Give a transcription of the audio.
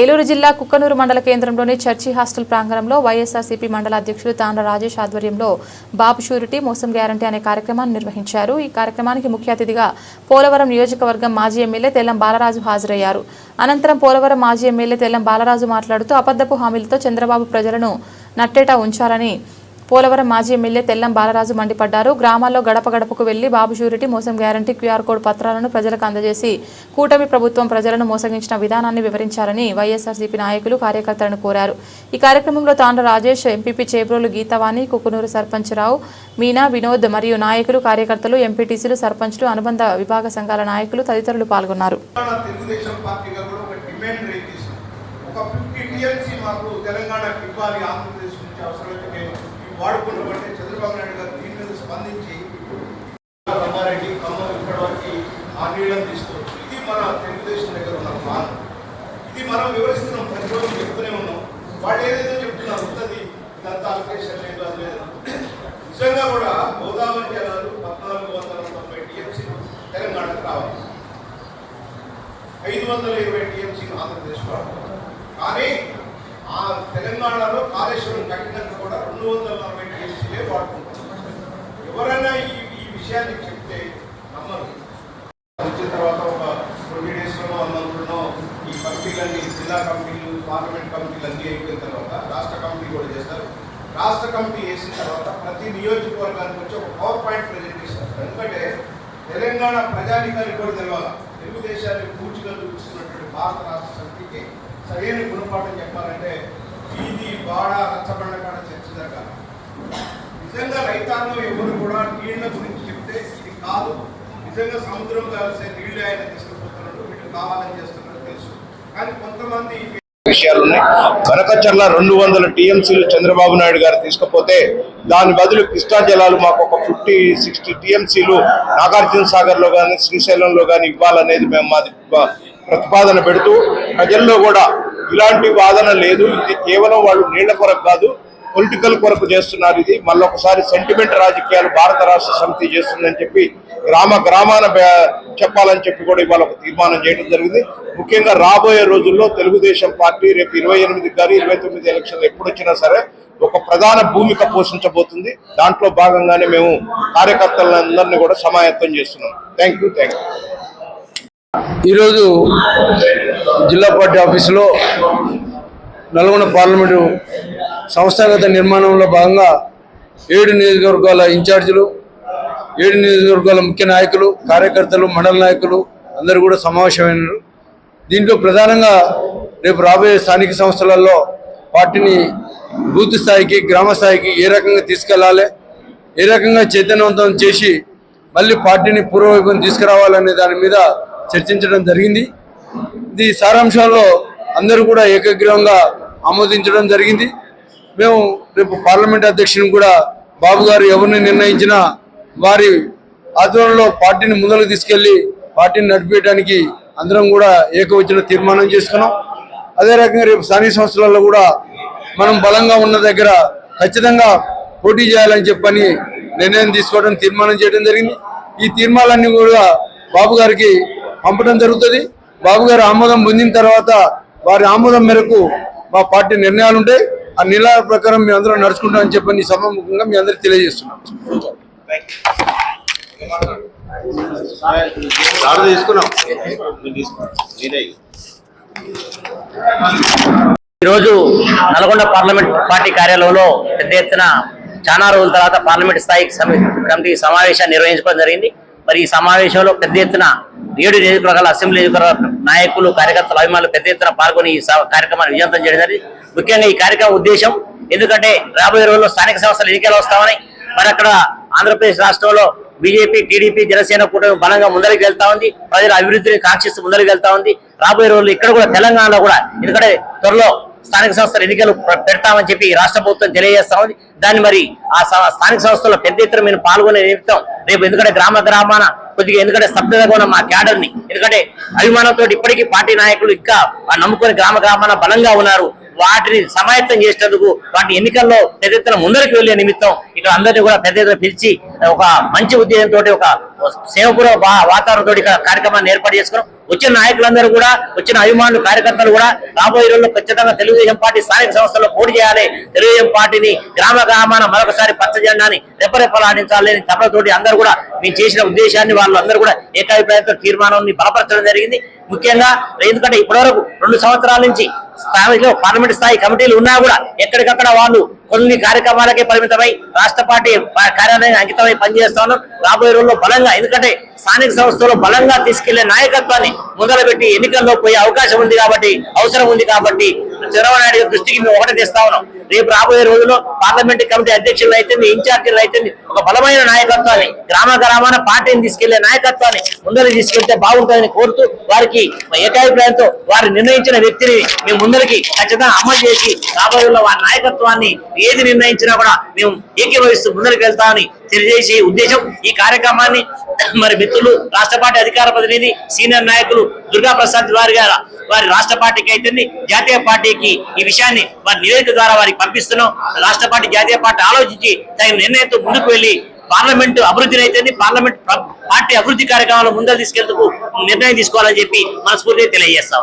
ఏలూరు జిల్లా కుక్కనూరు మండల కేంద్రంలోని చర్చి హాస్టల్ ప్రాంగణంలో వైఎస్ఆర్సీపీ మండల అధ్యక్షులు తాండ్ర రాజేష్ ఆధ్వర్యంలో బాబు షూరిటీ మోసం గ్యారంటీ అనే కార్యక్రమాన్ని నిర్వహించారు. ఈ కార్యక్రమానికి ముఖ్య అతిథిగా పోలవరం నియోజకవర్గం మాజీ ఎమ్మెల్యే తెల్లం బాలరాజు హాజరయ్యారు. అనంతరం పోలవరం మాజీ ఎమ్మెల్యే తెల్లం బాలరాజు మాట్లాడుతూ అబద్ధపు హామీలతో చంద్రబాబు ప్రజలను నట్టేట ఉంచారని పోలవరం మాజీ ఎమ్మెల్యే తెల్లం బాలరాజు మండిపడ్డారు. గ్రామాల్లో గడప గడపకు వెళ్ళి బాబు షూరిటీ మోసం గ్యారంటీ క్యూఆర్ కోడ్ పత్రాలను ప్రజలకు అందజేసి కూటమి ప్రభుత్వం ప్రజలను మోసగించిన విధానాన్ని వివరించాలని వైఎస్ఆర్సీపీ నాయకులు కార్యకర్తలను కోరారు. ఈ కార్యక్రమంలో తాండ్ర రాజేష్ ఎంపీపీ చేబ్రోలు గీతవాణి కుకునూరు సర్పంచ్ రావు మీనా వినోద్ మరియు నాయకులు కార్యకర్తలు ఎంపీటీసీలు సర్పంచ్లు అనుబంధ విభాగ సంఘాల నాయకులు తదితరులు పాల్గొన్నారు. ఒక ఫిఫ్టీ టీఎల్సీ మాకు తెలంగాణకి ఇవ్వాలి ఆంధ్రప్రదేశ్ నుంచి అవసరమైతే మేము వాడుకుంటామంటే చంద్రబాబు నాయుడు గారు దీని మీద స్పందించి రంగారెడ్డి ఖమ్మం ఇక్కడ వరకు ఆ నీళ్ళని తీసుకోవచ్చు. ఇది మన తెలుగుదేశం దగ్గర ఉన్న ప్లాన్. ఇది మనం వివరిస్తున్నాం ప్రతిరోజు చెప్తూనే ఉన్నాం. వాళ్ళు ఏదైతే చెప్తున్నారు ఉన్నది ఇదంతా అలకేషన్ లేదు అది లేదు. నిజంగా కూడా గోదావరి జలాలు పద్నాలుగు వందల తొంభై టీఎంసీ తెలంగాణకు రావాలి. ఐదు వందల ఇరవై టీఎంసీలు ఆంధ్రప్రదేశ్ కానీ ఆ తెలంగాణలో కాళేశ్వరం కట్టినంత కూడా రెండు వందల నలభై కేసులే వాడుకుంటున్నారు ఎవరైనా ఈ ఈ విషయాన్ని చెప్తే నమ్మరు. వచ్చిన తర్వాత ఒక ట్వంటీ డేస్లోనో ఈ కమిటీలన్నీ జిల్లా కమిటీలు పార్లమెంట్ కమిటీలు అన్నీ అయిపోయిన తర్వాత రాష్ట్ర కమిటీ కూడా చేస్తారు. రాష్ట్ర కమిటీ వేసిన తర్వాత ప్రతి నియోజకవర్గానికి వచ్చి ఒక పవర్ పాయింట్ ప్రజెంటేషన్ ఎందుకంటే తెలంగాణ ప్రజానికానికి కూడా తెలియాలి తెలుగుదేశాన్ని పూర్తిగా చూపిస్తున్నటువంటి భారత రాష్ట్ర సమితికి సరైన గుణపాఠం చెప్పాలంటే వీధి బాడ రచ్చబండ కాడ చర్చ జరగాలి. నిజంగా రైతాంగం ఎవరు కూడా నీళ్ళ గురించి చెప్తే ఇది కాదు. నిజంగా సముద్రం కలిసే నీళ్ళు ఆయన తీసుకుపోతున్నాడు వీళ్ళు కావాలని చేస్తున్నారు తెలుసు. కానీ కొంతమంది విషయాలు కనకచర్ల రెండు వందల టీఎంసీలు చంద్రబాబు నాయుడు గారు తీసుకపోతే దాని బదులు కృష్ణా జలాలు మాకు ఒక ఫిఫ్టీ సిక్స్టీ టీఎంసీలు నాగార్జున సాగర్లో కానీ శ్రీశైలంలో కానీ ఇవ్వాలనేది మేము మాది ప్రతిపాదన పెడుతూ ప్రజల్లో కూడా ఇలాంటి వాదన లేదు. ఇది కేవలం వాళ్ళు నీళ్ళ కొరకు కాదు పొలిటికల్ కొరకు చేస్తున్నారు ఇది. మళ్ళీ ఒకసారి సెంటిమెంట్ రాజకీయాలు భారత రాష్ట్ర సమితి చేస్తుందని చెప్పి గ్రామ గ్రామాన చెప్పాలని చెప్పి కూడా ఇవాళ ఒక తీర్మానం చేయడం జరిగింది. ముఖ్యంగా రాబోయే రోజుల్లో తెలుగుదేశం పార్టీ రేపు ఇరవై ఎనిమిది కానీ ఇరవై తొమ్మిది ఎలక్షన్లు ఎప్పుడొచ్చినా సరే ఒక ప్రధాన భూమిక పోషించబోతుంది. దాంట్లో భాగంగానే మేము కార్యకర్తలందరినీ కూడా సమాయత్తం చేస్తున్నాం. థ్యాంక్ యూ థ్యాంక్ యూ ఈరోజు జిల్లా పార్టీ ఆఫీసులో నల్గొండ పార్లమెంటు సంస్థాగత నిర్మాణంలో భాగంగా ఏడు నియోజకవర్గాల ఇన్ఛార్జీలు ఏడు నియోజకవర్గాల ముఖ్య నాయకులు కార్యకర్తలు మండల నాయకులు అందరూ కూడా సమావేశమైనారు. దీంట్లో ప్రధానంగా రేపు రాబోయే స్థానిక సంస్థలలో పార్టీని బూత్ స్థాయికి గ్రామ స్థాయికి ఏ రకంగా తీసుకెళ్ళాలి ఏ రకంగా చైతన్యవంతం చేసి మళ్ళీ పార్టీని పూర్వవైపున తీసుకురావాలనే దాని మీద చర్చించడం జరిగింది. ఇది సారాంశాల్లో అందరూ కూడా ఏకగ్రీవంగా ఆమోదించడం జరిగింది. మేము రేపు పార్లమెంట్ అధ్యక్షుని కూడా బాబు గారు ఎవరిని నిర్ణయించినా వారి ఆధ్వర్యంలో పార్టీని ముందుకు తీసుకెళ్ళి పార్టీని నడిపేయడానికి అందరం కూడా ఏకవచన తీర్మానం చేసుకున్నాం. అదే రకంగా రేపు స్థానిక సంస్థలలో కూడా మనం బలంగా ఉన్న దగ్గర ఖచ్చితంగా పోటీ చేయాలని చెప్పని నిర్ణయం తీసుకోవడం తీర్మానం చేయడం జరిగింది. ఈ తీర్మానాలన్నీ కూడా బాబు గారికి పంపడం జరుగుతుంది. బాబు గారు ఆమోదం పొందిన తర్వాత వారి ఆమోదం మేరకు మా పార్టీ నిర్ణయాలు ఉంటాయి. ఆ నిర్ణయాల ప్రకారం మేము అందరం నడుచుకుంటామని చెప్పని సభాముఖంగా మీ అందరికి తెలియజేస్తున్నాం. ఈరోజు నల్గొండ పార్లమెంట్ పార్టీ కార్యాలయంలో పెద్ద ఎత్తున చాలా రోజుల తర్వాత పార్లమెంట్ స్థాయి కమిటీ సమావేశాన్ని నిర్వహించుకోవడం జరిగింది. మరి ఈ సమావేశంలో పెద్ద ఎత్తున ఏడు నియోజకవర్గాల అసెంబ్లీ నాయకులు కార్యకర్తలు అభిమానులు పెద్ద ఎత్తున పాల్గొని ఈ కార్యక్రమాన్ని విజయవంతం చేయడం ముఖ్యంగా ఈ కార్యక్రమం ఉద్దేశం ఎందుకంటే రాబోయే రోజుల్లో స్థానిక సంస్థలు ఎన్నికలు వస్తామని మరి అక్కడ ఆంధ్రప్రదేశ్ రాష్ట్రంలో బీజేపీ టీడీపీ జనసేన కూటమి బలంగా ముందరికి వెళ్తా ఉంది. ప్రజల అభివృద్ధిని కాంక్షిస్తూ ముందరికి వెళ్తా ఉంది. రాబోయే రోజుల్లో ఇక్కడ కూడా తెలంగాణలో కూడా ఎందుకంటే త్వరలో స్థానిక సంస్థల ఎన్నికలు పెడతామని చెప్పి రాష్ట్ర ప్రభుత్వం తెలియజేస్తా ఉంది. దాన్ని మరి ఆ స్థానిక సంస్థల్లో పెద్ద ఎత్తున మేము పాల్గొనే నిమిత్తం రేపు ఎందుకంటే గ్రామ గ్రామాన కొద్దిగా ఎందుకంటే స్తబ్దతగా ఉన్న మా క్యాడర్ని ఎందుకంటే అభిమానంతో ఇప్పటికీ పార్టీ నాయకులు ఇంకా నమ్ముకుని గ్రామ గ్రామాన బలంగా ఉన్నారు. వాటిని సమాయత్తం చేసేందుకు వాటి ఎన్నికల్లో పెద్ద ఎత్తున ముందరికి వెళ్ళే నిమిత్తం ఇక్కడ అందరినీ కూడా పెద్ద ఎత్తున పిలిచి ఒక మంచి ఉద్దేశంతో ఒక సేవపూర్వ వాతావరణంతో ఇక్కడ కార్యక్రమాన్ని ఏర్పాటు చేసుకున్నాం. వచ్చిన నాయకులందరూ కూడా వచ్చిన అభిమానులు కార్యకర్తలు కూడా రాబోయే రోజుల్లో ఖచ్చితంగా తెలుగుదేశం పార్టీ స్థానిక సంస్థల్లో పోటీ చేయాలి. తెలుగుదేశం పార్టీని గ్రామ గ్రామాన మరొకసారి పచ్చ జెండాని రెప్పరెప్పలాడించాలని తపలతోటి అందరూ కూడా మేము చేసిన ఉద్దేశాన్ని వాళ్ళు అందరూ కూడా ఏకాభిప్రాయంతో తీర్మానాన్ని బలపరచడం జరిగింది. ముఖ్యంగా ఎందుకంటే ఇప్పటివరకు రెండు సంవత్సరాల నుంచి స్థాయిలో పార్లమెంట్ స్థాయి కమిటీలు ఉన్నా కూడా ఎక్కడికక్కడ వాళ్ళు కొన్ని కార్యక్రమాలకే పరిమితమై రాష్ట్ర పార్టీ కార్యాలయం అంకితమై పనిచేస్తాను రాబోయే రోజుల్లో బలంగా ఎందుకంటే స్థానిక సంస్థలు బలంగా తీసుకెళ్ళే నాయకత్వాన్ని మొదలుపెట్టి ఎన్నికల్లో పోయే అవకాశం ఉంది కాబట్టి అవసరం ఉంది కాబట్టి చంద్రబాబు నాయుడు దృష్టికి మేము ఒకటి తెస్తా ఉన్నాం. రేపు రాబోయే రోజుల్లో పార్లమెంట్ కమిటీ అధ్యక్షులు అయితే ఇన్ఛార్జీలు అయితే ఒక బలమైన నాయకత్వాన్ని గ్రామ గ్రామాన పార్టీని తీసుకెళ్ళే నాయకత్వాన్ని ముందరికి తీసుకెళ్తే బాగుంటుందని కోరుతూ వారికి ఏకాభిప్రాయంతో వారు నిర్ణయించిన వ్యక్తిని మేము ముందరికి ఖచ్చితంగా అమలు చేసి రాబోయే వారి నాయకత్వాన్ని ఏది నిర్ణయించినా కూడా మేము ఏకీభవిస్తూ ముందరికి వెళ్తామని తెలియజేసే ఉద్దేశం ఈ కార్యక్రమాన్ని మరి మిత్రులు రాష్ట్ర పార్టీ అధికార ప్రతినిధి సీనియర్ నాయకులు దుర్గా ప్రసాద్ వారి గారు వారి రాష్ట్ర పార్టీకి అయితే జాతీయ పార్టీకి ఈ విషయాన్ని వారి నివేదిక ద్వారా వారికి పంపిస్తున్నాం. రాష్ట్ర పార్టీ జాతీయ పార్టీ ఆలోచించి తగిన నిర్ణయంతో ముందుకు వెళ్ళి పార్లమెంట్ అభివృద్ధిని అయితే పార్లమెంట్ పార్టీ అభివృద్ధి కార్యక్రమాలు ముందరు తీసుకెళ్తూ నిర్ణయం తీసుకోవాలని చెప్పి మనస్ఫూర్తిగా తెలియజేస్తాం.